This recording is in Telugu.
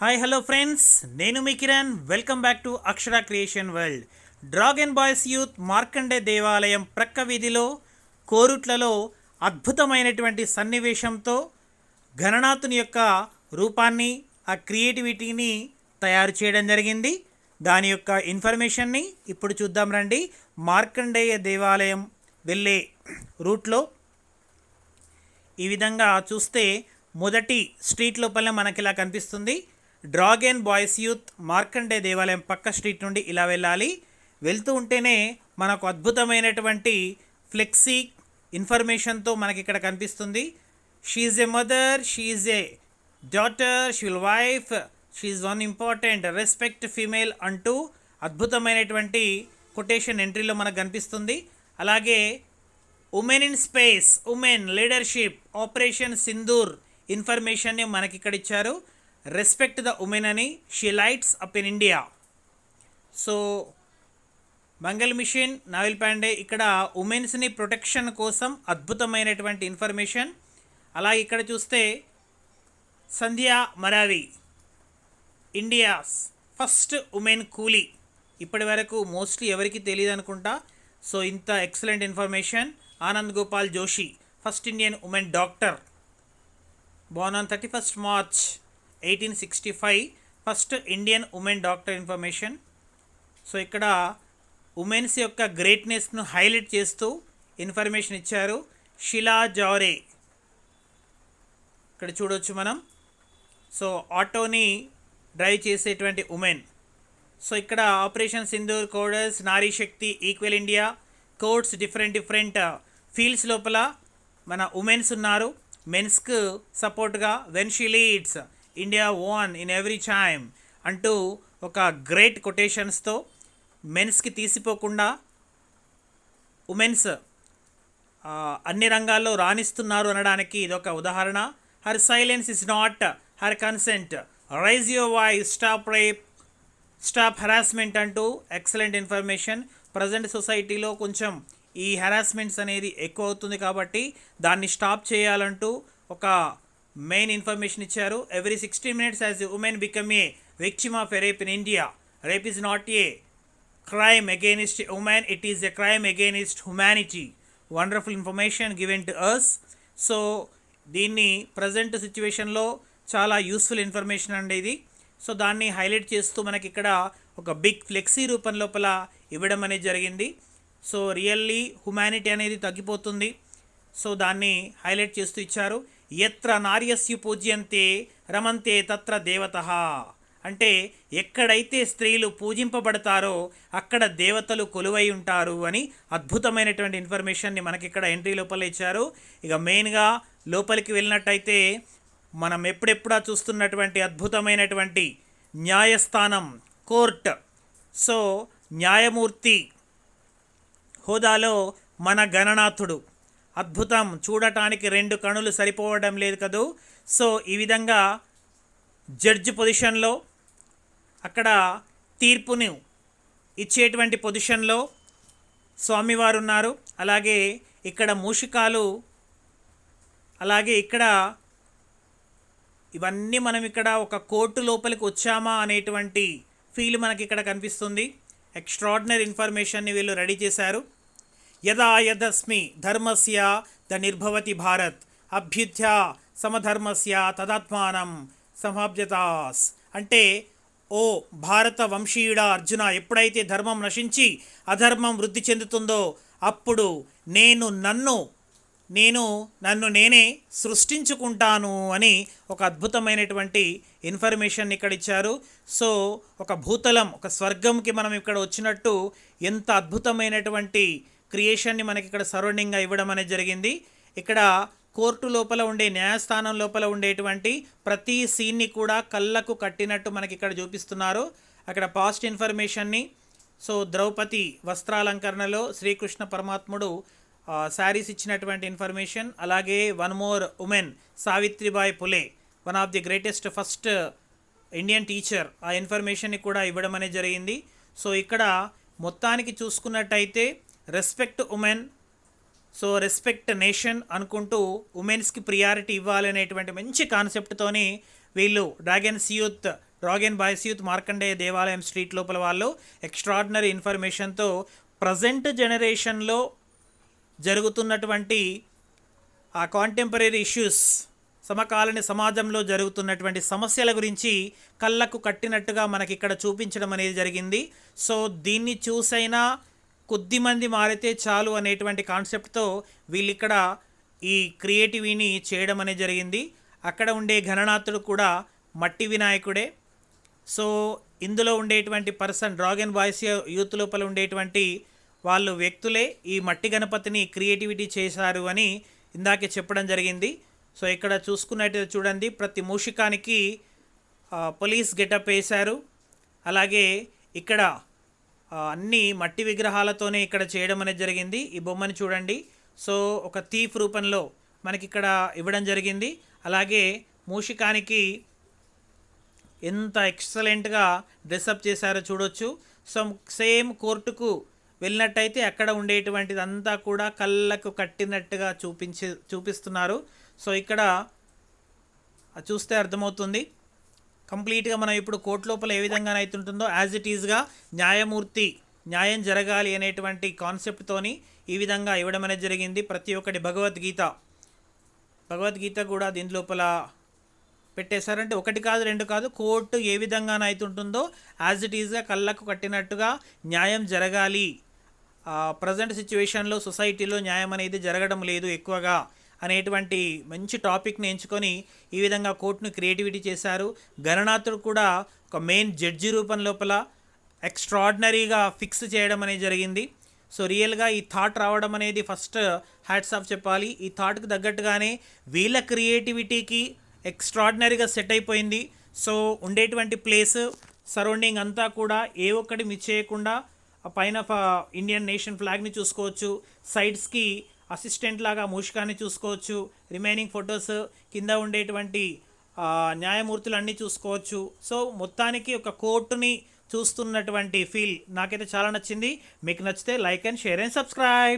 హాయ్ హలో ఫ్రెండ్స్ నేను మీ Kiran. Welcome back to Akshara creation world dragon boys youth Markande దేవాలయం ప్రక్క వీధిలో కోరుట్లలో అద్భుతమైనటువంటి సన్నివేశంతో గణనాథుని యొక్క రూపాన్ని ఆ క్రియేటివిటీని తయారు చేయడం జరిగింది. దాని యొక్క ఇన్ఫర్మేషన్ని ఇప్పుడు చూద్దాం రండి. మార్కండేయ దేవాలయం వెళ్ళే రూట్లో ఈ విధంగా చూస్తే మొదటి స్ట్రీట్ లోపల మనకి ఇలా కనిపిస్తుంది. డ్రాగన్ బాయ్స్ యూత్ మార్కండే దేవాలయం పక్క స్ట్రీట్ నుండి ఇలా వెళ్ళాలి. వెళ్తూ ఉంటేనే మనకు అద్భుతమైనటువంటి ఫ్లెక్సీ ఇన్ఫర్మేషన్తో మనకి ఇక్కడ కనిపిస్తుంది. She a mother she a daughter she'll wife she one important respect female అంటూ అద్భుతమైనటువంటి కొటేషన్ ఎంట్రీలో మనకు కనిపిస్తుంది. అలాగే women in space women leadership operation Sindoor ఇన్ఫర్మేషన్ని మనకి ఇక్కడ ఇచ్చారు రెస్పెక్ట్ ద ఉమెన్ అని she lights up in India. So Mangal mission Navil Pandey ఇక్కడ ఉమెన్స్ని ప్రొటెక్షన్ కోసం అద్భుతమైనటువంటి ఇన్ఫర్మేషన్. అలాగే ఇక్కడ చూస్తే Sandhya Maravi India's first women coolie. ఇప్పటి వరకు మోస్ట్లీ ఎవరికి తెలియదు అనుకుంటా సో ఇంత excellent information. Anand Gopal Joshi first Indian women doctor. Born on thirty first March eighteen sixty five first Indian women doctor information. So ఇక్కడ ఉమెన్స్ యొక్క గ్రేట్నెస్ను హైలైట్ చేస్తూ ఇన్ఫర్మేషన్ ఇచ్చారు. షిలా జారే. ఇక్కడ చూడొచ్చు మనం. సో ఆటోని డ్రైవ్ చేసేటువంటి ఉమెన్. సో ఇక్కడ operation Sindoor coders Nari Shakti equal India codes different different fields లోపల మన ఉమెన్స్ ఉన్నారు. మెన్స్కు సపోర్ట్గా when she leads India own in every time అంటూ ఒక గ్రేట్ కొటేషన్స్తో మెన్స్కి తీసిపోకుండా ఉమెన్స్ అన్ని రంగాల్లో రాణిస్తున్నారు అనడానికి ఇదొక ఉదాహరణ. Her silence is not her consent raise your voice stop rape stop harassment అంటూ ఎక్సలెంట్ ఇన్ఫర్మేషన్ ప్రజెంట్ సొసైటీలో కొంచెం ఈ హెరాస్మెంట్స్ అనేది ఎక్కువ అవుతుంది కాబట్టి దాన్ని స్టాప్ చేయాలంటూ ఒక మెయిన్ ఇన్ఫర్మేషన్ ఇచ్చారు. Every sixty minutes as women become a victim of a rape in India rape is not a crime against women it is a crime against humanity wonderful information given to us so దీన్ని ప్రజెంట్ సిచ్యువేషన్లో చాలా యూస్ఫుల్ ఇన్ఫర్మేషన్ అండి ఇది. సో దాన్ని హైలైట్ చేస్తూ మనకి ఇక్కడ ఒక బిగ్ ఫ్లెక్సీ రూపం లోపల ఇవ్వడం అనేది జరిగింది. సో రియల్లీ హ్యుమానిటీ అనేది తగ్గిపోతుంది. సో దాన్ని హైలైట్ చేస్తూ ఇచ్చారు. ఎత్ర నార్యస్యు పూజ్యంతే రమంతే తత్ర దేవత. అంటే ఎక్కడైతే స్త్రీలు పూజింపబడతారో అక్కడ దేవతలు కొలువై ఉంటారు అని అద్భుతమైనటువంటి ఇన్ఫర్మేషన్ని మనకి ఇక్కడ ఎంట్రీ లోపల ఇచ్చారు. ఇక మెయిన్గా లోపలికి వెళ్ళినట్టయితే మనం ఎప్పుడెప్పుడా చూస్తున్నటువంటి అద్భుతమైనటువంటి న్యాయస్థానం కోర్ట్. సో న్యాయమూర్తి హోదాలో మన గణనాథుడు. అద్భుతం. చూడటానికి రెండు కణులు సరిపోవడం లేదు కదూ. సో ఈ విధంగా జడ్జి పొజిషన్లో అక్కడ తీర్పును ఇచ్చేటువంటి పొజిషన్లో స్వామివారు ఉన్నారు అలాగే ఇక్కడ మూషికాలు అలాగే ఇక్కడ ఇవన్నీ మనం ఇక్కడ ఒక కోర్టు లోపలికి వచ్చామా అనేటువంటి ఫీల్ మనకి ఇక్కడ కనిపిస్తుంది ఎక్స్ట్రాడినరీ ఇన్ఫర్మేషన్ని వీళ్ళు రెడీ చేశారు. యదా యదస్మి ధర్మస్య ద నిర్భవతి భారత్ అభ్యుత్య సమధర్మస్య తదాత్మానం సమాబ్జతాస్ అంటే ఓ భారత వంశీయుడ అర్జున ఎప్పుడైతే ధర్మం నశించి అధర్మం వృద్ధి చెందుతుందో అప్పుడు నేను నన్ను నేను నన్ను నేనే సృష్టించుకుంటాను అని ఒక అద్భుతమైనటువంటి ఇన్ఫర్మేషన్ ఇక్కడ ఇచ్చారు. సో ఒక భూతలం ఒక స్వర్గంకి మనం ఇక్కడ వచ్చినట్టు ఎంత అద్భుతమైనటువంటి క్రియేషన్ని మనకి ఇక్కడ సరౌండింగ్గా ఇవ్వడం అనేది జరిగింది. ఇక్కడ కోర్టు లోపల ఉండే న్యాయస్థానం లోపల ఉండేటువంటి ప్రతి సీన్ని కూడా కళ్ళకు కట్టినట్టు మనకి ఇక్కడ చూపిస్తున్నారు. అక్కడ పాస్ట్ ఇన్ఫర్మేషన్ని సో ద్రౌపది వస్త్రాలంకరణలో శ్రీకృష్ణ పరమాత్ముడు శారీస్ ఇచ్చినటువంటి ఇన్ఫర్మేషన్. అలాగే one more women Savitribai Phule one of the greatest first Indian teacher. ఆ ఇన్ఫర్మేషన్ని కూడా ఇవ్వడం అనేది జరిగింది. సో ఇక్కడ మొత్తానికి చూసుకున్నట్టయితే respect women so respect nation అనుకుంటూ ఉమెన్స్కి ప్రియారిటీ ఇవ్వాలనేటువంటి మంచి కాన్సెప్ట్తోని వీళ్ళు dragons youth dragon boys youth Markandeya దేవాలయం స్ట్రీట్ లోపల వాళ్ళు ఎక్స్ట్రాడినరీ ఇన్ఫర్మేషన్తో ప్రజెంట్ జనరేషన్లో జరుగుతున్నటువంటి ఆ కాంటెంపరీ ఇష్యూస్ సమకాలీన సమాజంలో జరుగుతున్నటువంటి సమస్యల గురించి కళ్ళకు కట్టినట్టుగా మనకి ఇక్కడ చూపించడం అనేది జరిగింది. సో దీన్ని చూసైనా కొద్దిమంది మారితే చాలు అనేటువంటి కాన్సెప్ట్తో వీళ్ళు ఇక్కడ ఈ క్రియేటివిని చేయడం అనేది జరిగింది. అక్కడ ఉండే ఘననాథుడు కూడా మట్టి వినాయకుడే. సో ఇందులో ఉండేటువంటి పర్సన్ డ్రాగన్ బాయ్స్ యూత్ లోపల ఉండేటువంటి వాళ్ళు వ్యక్తులే ఈ మట్టి గణపతిని క్రియేటివిటీ చేశారు అని ఇందాకే చెప్పడం జరిగింది. సో ఇక్కడ చూసుకున్నట్టు చూడండి ప్రతి మూషికానికి పోలీస్ గెటప్ వేశారు. అలాగే ఇక్కడ అన్ని మట్టి విగ్రహాలతోనే ఇక్కడ చేయడం అనేది జరిగింది. ఈ బొమ్మని చూడండి. సో ఒక థీఫ్ రూపంలో మనకి ఇక్కడ ఇవ్వడం జరిగింది. అలాగే మూషికానికి ఎంత ఎక్సలెంట్గా డ్రెస్అప్ చేశారో చూడొచ్చు. సో సేమ్ కోర్టుకు వెళ్ళినట్టయితే అక్కడ ఉండేటువంటిదంతా కూడా కళ్ళకు కట్టినట్టుగా చూపించి చూపిస్తున్నారు. సో ఇక్కడ చూస్తే అర్థమవుతుంది. కంప్లీట్గా మనం ఇప్పుడు కోర్టు లోపల ఏ విధంగా ఉంటుందో యాజ్ ఇట్ ఈజ్గా న్యాయమూర్తి న్యాయం జరగాలి అనేటువంటి కాన్సెప్ట్తోని ఈ విధంగా ఇవ్వడం అనేది జరిగింది. ప్రతి ఒక్కటి భగవద్గీత. భగవద్గీత కూడా దీని లోపల పెట్టేశారంటే ఒకటి కాదు రెండు కాదు కోర్టు ఏ విధంగా ఉంటుందో యాజ్ ఇట్ ఈజ్గా కళ్ళకు కట్టినట్టుగా న్యాయం జరగాలి. ప్రజెంట్ సిచ్యువేషన్లో సొసైటీలో న్యాయం అనేది జరగడం లేదు ఎక్కువగా అనేటువంటి మంచి టాపిక్ని ఎంచుకొని ఈ విధంగా కోర్టును క్రియేటివిటీ చేశారు. గణనాథుడు కూడా ఒక మెయిన్ జడ్జి రూపం లోపల ఎక్స్ట్రాడినరీగా ఫిక్స్ చేయడం అనేది జరిగింది. సో రియల్గా ఈ థాట్ రావడం అనేది ఫస్ట్ హ్యాట్స్ ఆఫ్ చెప్పాలి. ఈ థాట్కి తగ్గట్టుగానే వీళ్ళ క్రియేటివిటీకి ఎక్స్ట్రాడినరీగా సెట్ అయిపోయింది. సో ఉండేటువంటి ప్లేస్ సరౌండింగ్ అంతా కూడా ఏ ఒక్కటి మిస్ చేయకుండా పైన ఫ- ఇండియన్ నేషన్ ఫ్లాగ్ని చూసుకోవచ్చు సైడ్స్కి అసిస్టెంట్ లాగా మూషికాన్ని చూసుకోవచ్చు రిమైనింగ్ ఫొటోస్ కింద ఉండేటువంటి న్యాయమూర్తులన్నీ చూసుకోవచ్చు. సో మొత్తానికి ఒక కోర్టుని చూస్తున్నటువంటి ఫీల్ నాకైతే చాలా నచ్చింది. మీకు నచ్చితే like and share and subscribe.